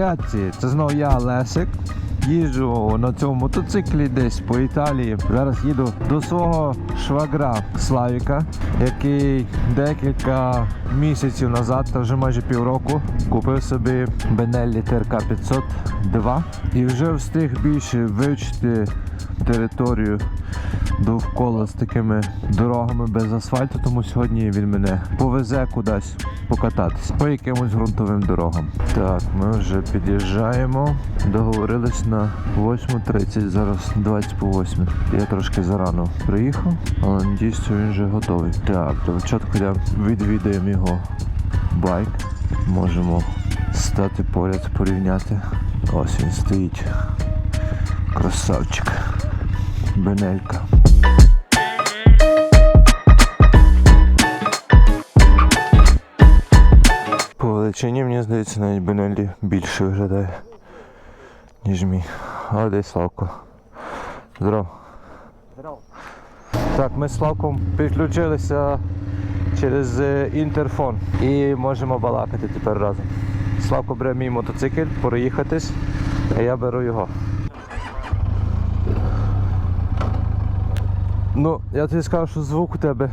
Ragazzi, це знову я, Лесик. Їжджу на цьому мотоциклі десь по Італії. Зараз їду до свого швагра Славіка, який декілька місяців назад, та вже майже півроку, купив собі Benelli TRK 502 і вже встиг більше вивчити територію довкола з такими дорогами без асфальту, тому сьогодні він мене повезе кудись покататися по якимось ґрунтовим дорогам. Так, ми вже під'їжджаємо. Договорились на 8.30, зараз 20 по 8. Я трошки зарано приїхав, але що він вже готовий. Так, то спочатку я відвідаємо його байк. Можемо стати поряд, порівняти. Ось він стоїть. Красавчик. Бенелька. Величині, мені здається, навіть Бенеллі більше виглядає, ніж мій. Але десь Славко. Здоров. Так, ми з Славком підключилися через е, інтерфон і можемо балакати тепер разом. Славко бере мій мотоцикл, проїхатись, а я беру його. Ну, я тобі скажу, що звук у тебе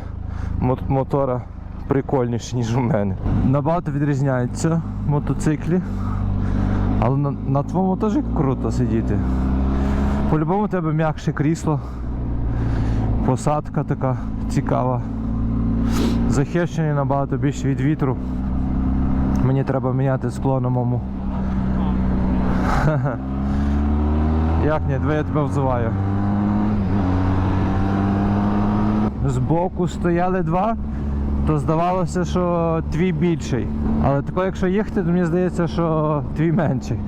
мот- мотора прикольніший, ніж у мене. Набагато відрізняються мотоциклі. Але на, на твоєму теж круто сидіти. По-любому у тебе м'якше крісло. Посадка така цікава. Захищений набагато більше від вітру. Мені треба міняти скло на моєму. Як ні, диви, я тебе взиваю. Збоку стояли два, то здавалося, що твій більший. Але тако, якщо їхати, то мені здається, що твій менший.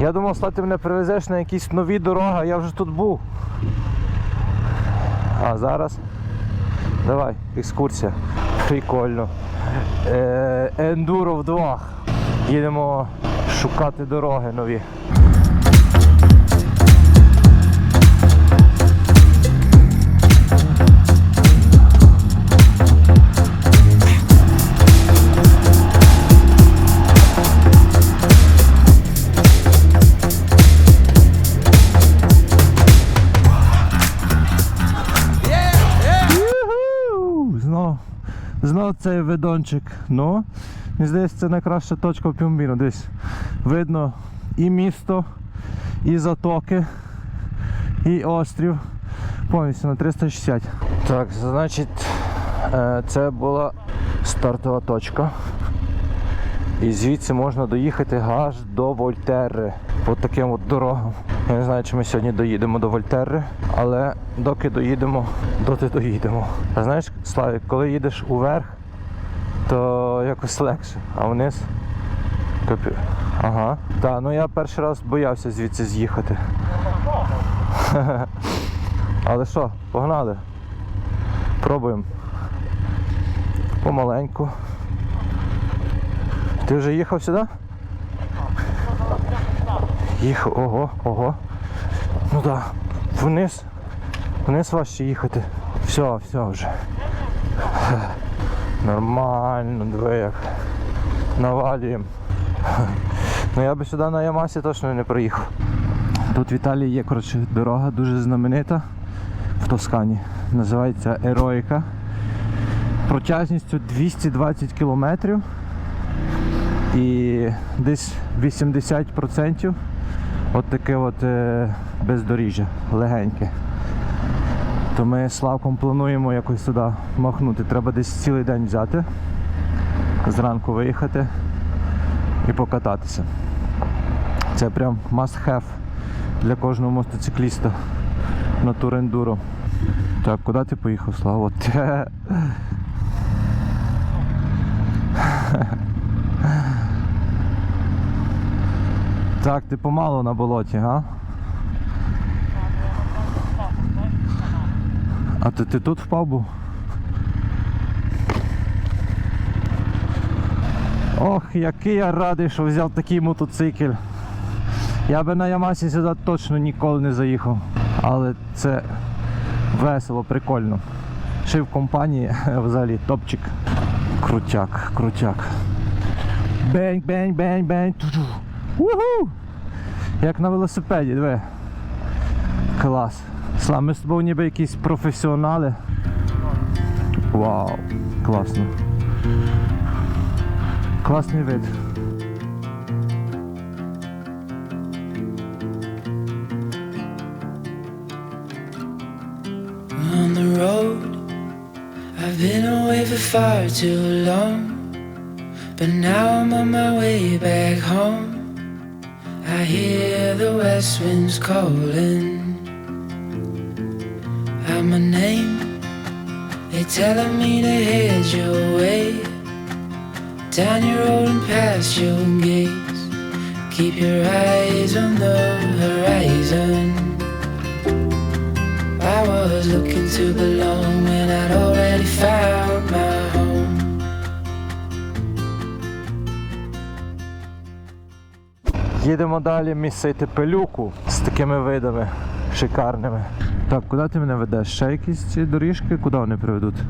Я думав, Слав, ти мене привезеш на якісь нові дороги, я вже тут був. А зараз. Давай, екскурсія. Прикольно. Е, ендуро вдвох. Їдемо шукати дороги нові. Знов цей видончик. Ну, мені здається, це найкраща точка в Пюмбіно. Десь видно і місто, і затоки, і острів. Повністю на 360. Так, значить, е, це була стартова точка. І звідси можна доїхати аж до Вольтерри. По таким от дорогам. Я не знаю, чи ми сьогодні доїдемо до Вольтерри, але доки доїдемо, доти доїдемо. А знаєш, Славік, коли їдеш уверх, то якось легше, а вниз. Капі... Ага. Так, ну я перший раз боявся звідси з'їхати. Але що, погнали. Пробуємо. Помаленьку. Ти вже їхав сюди? Їхав, ого, ого. Ну так, да. вниз. Вниз важче їхати. Все, все вже. Нормально, диви як. Навалюємо. Ну я би сюди на Ямасі точно не приїхав. Тут в Італії є коротше, дорога дуже знаменита в Тоскані. Називається Ероїка. Протяжністю 220 кілометрів і десь 80% от таке от е, бездоріжжя, легеньке. То ми з Славком плануємо якось туди махнути. Треба десь цілий день взяти, зранку виїхати і покататися. Це прям must have для кожного мотоцикліста на турендуро. Так, куди ти поїхав, Слава? Так, ти помалу на болоті, га? А ти, ти тут впав був? Ох, який я радий, що взяв такий мотоцикл. Я би на Ямасі сюди точно ніколи не заїхав. Але це весело, прикольно. Ще в компанії взагалі топчик. Крутяк, крутяк. Бень, бень, бень, бень. Уху! Як на велосипеді, диви. Клас. Слава, ми з тобою ніби якісь професіонали. Вау, класно. Класний вид. on the road. I've been away for far too long, but now I'm on my way back home. I hear the west winds calling out My name. They're telling me to head your way down your road and past your gates. Keep your eyes on the horizon. I was looking to belong when I'd already found my home. Їдемо далі місити пилюку з такими видами шикарними. Так, куди ти мене ведеш? Ще якісь ці доріжки, куди вони приведуть?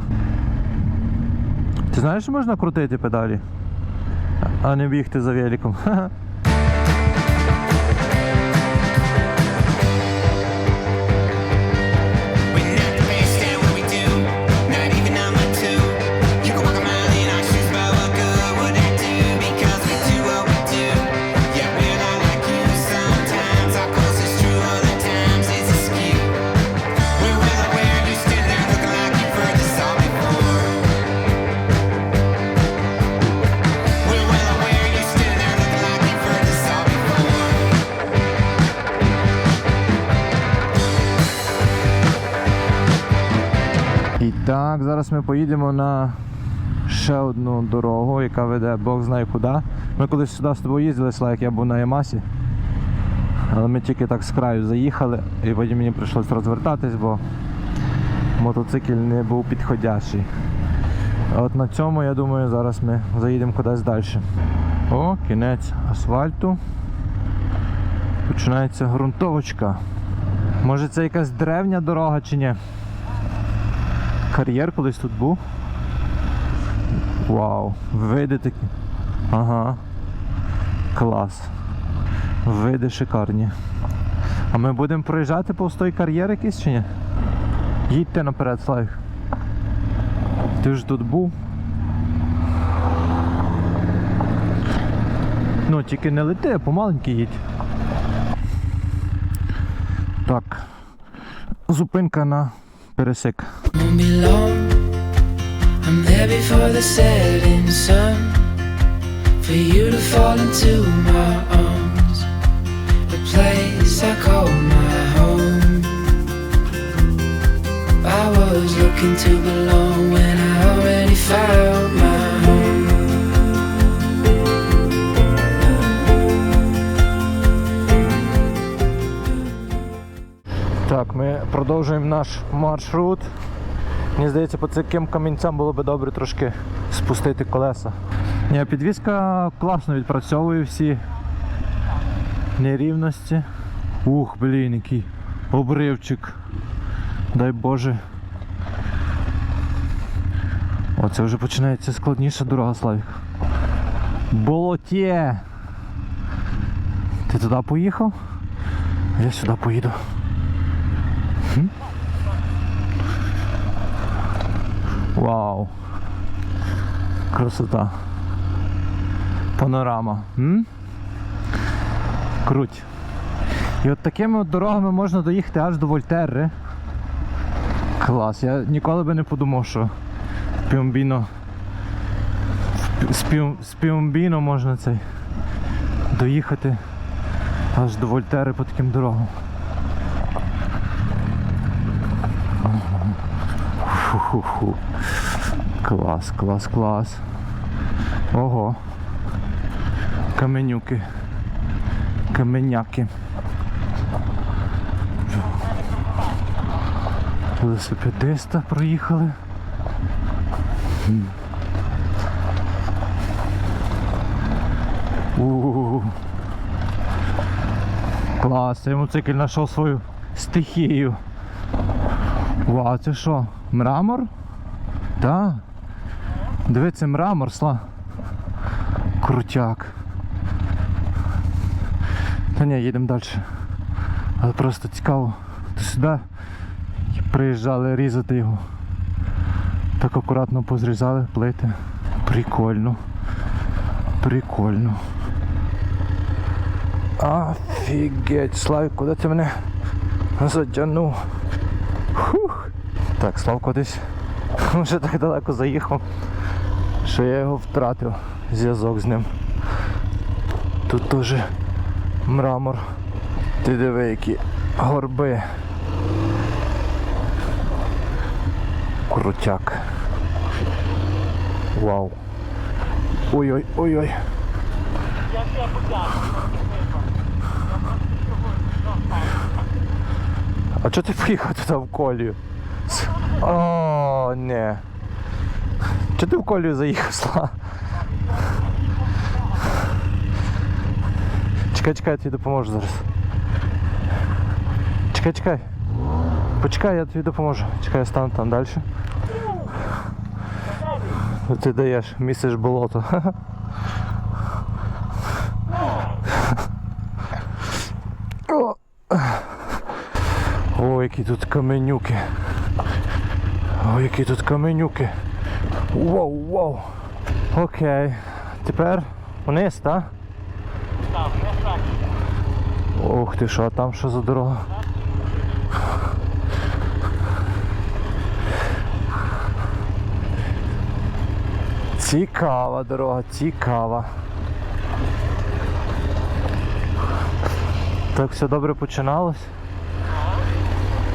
Ти знаєш, можна крутити педалі? А не бігти за великом. так, зараз ми поїдемо на ще одну дорогу, яка веде Бог знає куди. Ми колись сюди з тобою їздили, Слайк, я був на Ямасі. Але ми тільки так з краю заїхали, і потім мені прийшлось розвертатись, бо мотоцикл не був підходящий. От на цьому, я думаю, зараз ми заїдемо кудись далі. О, кінець асфальту. Починається ґрунтовочка. Може це якась древня дорога чи ні? Кар'єр колись тут був. Вау, види такі. Ага. Клас. Види шикарні. А ми будемо проїжджати повз той кар'єр якийсь чи ні? Їдьте наперед, Слайк. Ти ж тут був. Ну, тільки не лети, а помаленьки їдь. Так. Зупинка на пересик. Won't be long. I'm there before the setting sun. For you to fall into my arms. The place I call my home. I was looking to belong when I already found my Так, ми продовжуємо наш маршрут. Мені здається, по цим камінцям було би добре трошки спустити колеса. Ні, підвізка класно відпрацьовує всі нерівності. Ух, блін, який обривчик. Дай Боже. Оце вже починається складніша дорога, Славік. Болотє! Ти туди поїхав? Я сюди поїду. Вау. Красота. Панорама. М? Круть. І от такими от дорогами можна доїхати аж до Вольтерри. Клас. Я ніколи би не подумав, що Піомбіно. з Піом- З Піомбіно можна цей доїхати аж до Вольтери по таким дорогам. Фу-фу-фу. Клас, клас, клас. Ого. Каменюки. Каменяки. Велосипедиста проїхали. М. У. Клас, цей мотоцикль знайшов свою стихію. Вау, це що? Мрамор? Так. Це мрамор, сла. Крутяк. Та ні, їдемо далі. Але просто цікаво. То сюди приїжджали різати його. Так акуратно позрізали плити. Прикольно. Прикольно. Офігеть, Славік, куди ти мене затягнув? Фух. Так, Славко десь вже так далеко заїхав, що я його втратив, зв'язок з ним. Тут теж мрамор. Ти диви, які горби. Крутяк. Вау. Ой-ой, ой-ой. А чого ти поїхав туди в колію? О, не. Чого ти в колію заїхав, Сла? Чекай, чекай, я тобі допоможу зараз. Чекай, чекай. Почекай, я тобі допоможу. Чекай, я стану там далі. Ти даєш, місиш болото. О, О, які тут каменюки. О, які тут каменюки. Вау, вау. Окей. Тепер вниз, так? Ух ти що, а там що за дорога? Цікава дорога, цікава. Так все добре починалось.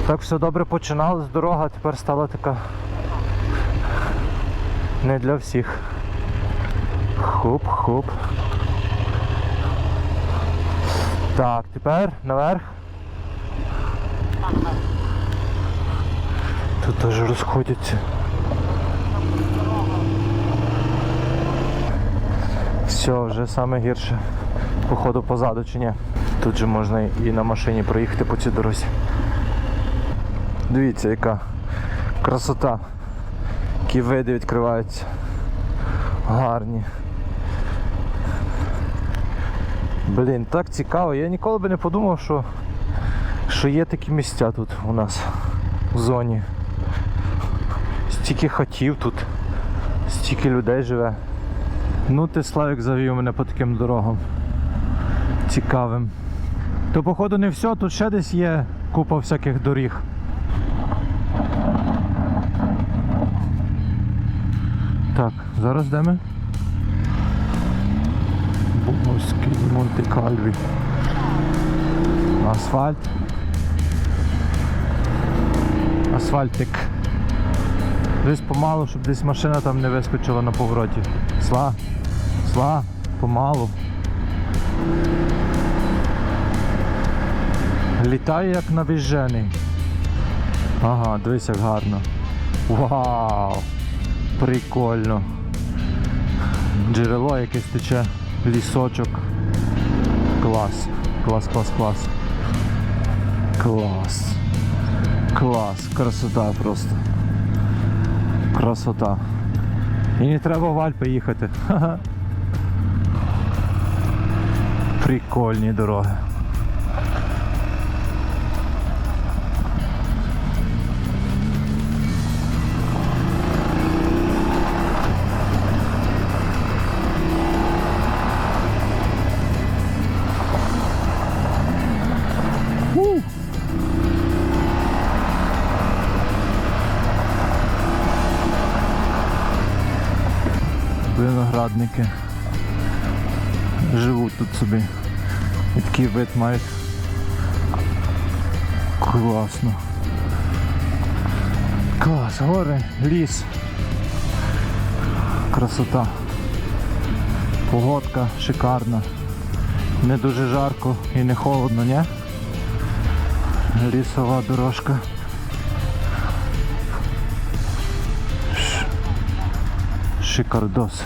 Так все добре починалось, дорога тепер стала така не для всіх. Хуп-хуп. Так, тепер наверх. Тут теж розходяться. Все, вже саме гірше. Походу позаду чи ні. Тут же можна і на машині проїхати по цій дорозі. Дивіться, яка красота. Які види відкриваються. Гарні. Блін, так цікаво. Я ніколи би не подумав, що, що є такі місця тут у нас в зоні. Стільки хатів тут, стільки людей живе. Ну ти Славік завів мене по таким дорогам. Цікавим. То походу не все, тут ще десь є купа всяких доріг. Так, зараз де ми? Бумовський Монте-Кальві. Асфальт. Асфальтик. Десь помалу, щоб десь машина там не вискочила на повороті. Сла, сла, помалу. Літає як навіжений. Ага, дивись як гарно. Вау! Прикольно. Джерело якесь тече, лісочок. Клас. Клас, клас, клас. Клас. Клас. Красота просто. Красота. І не треба в Альпи їхати. Прикольні дороги. Виноградники. Живуть тут собі. І такий вид мають. Класно. Клас, гори, ліс. Красота. Погодка шикарна. Не дуже жарко і не холодно, ні? Лісова дорожка. Шикардос.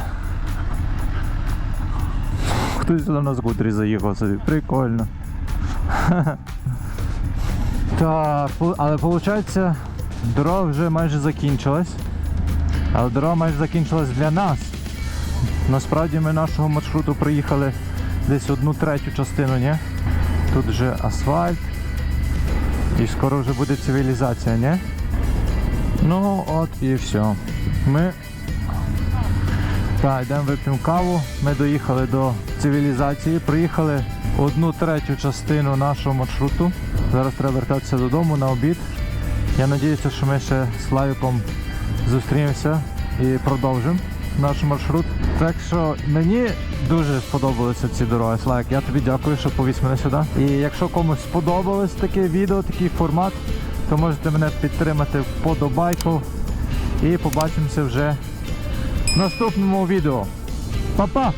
Хтось сюди на скутері заїхав собі. Прикольно. Так, але виходить, дорога вже майже закінчилась. Але дорога майже закінчилась для нас. Насправді ми нашого маршруту проїхали десь одну третю частину, ні? Тут вже асфальт. І скоро вже буде цивілізація, не? Ну от і все. Ми так, йдемо вип'ємо каву. Ми доїхали до цивілізації, приїхали одну третю частину нашого маршруту. Зараз треба вертатися додому на обід. Я сподіваюся, що ми ще з Славіком зустрінемося і продовжимо наш маршрут. Так що мені дуже сподобалися ці дороги. Славік, я тобі дякую, що повіз мене сюди. І якщо комусь сподобалось таке відео, такий формат, то можете мене підтримати вподобайку. І побачимося вже наступному відео. Па-па!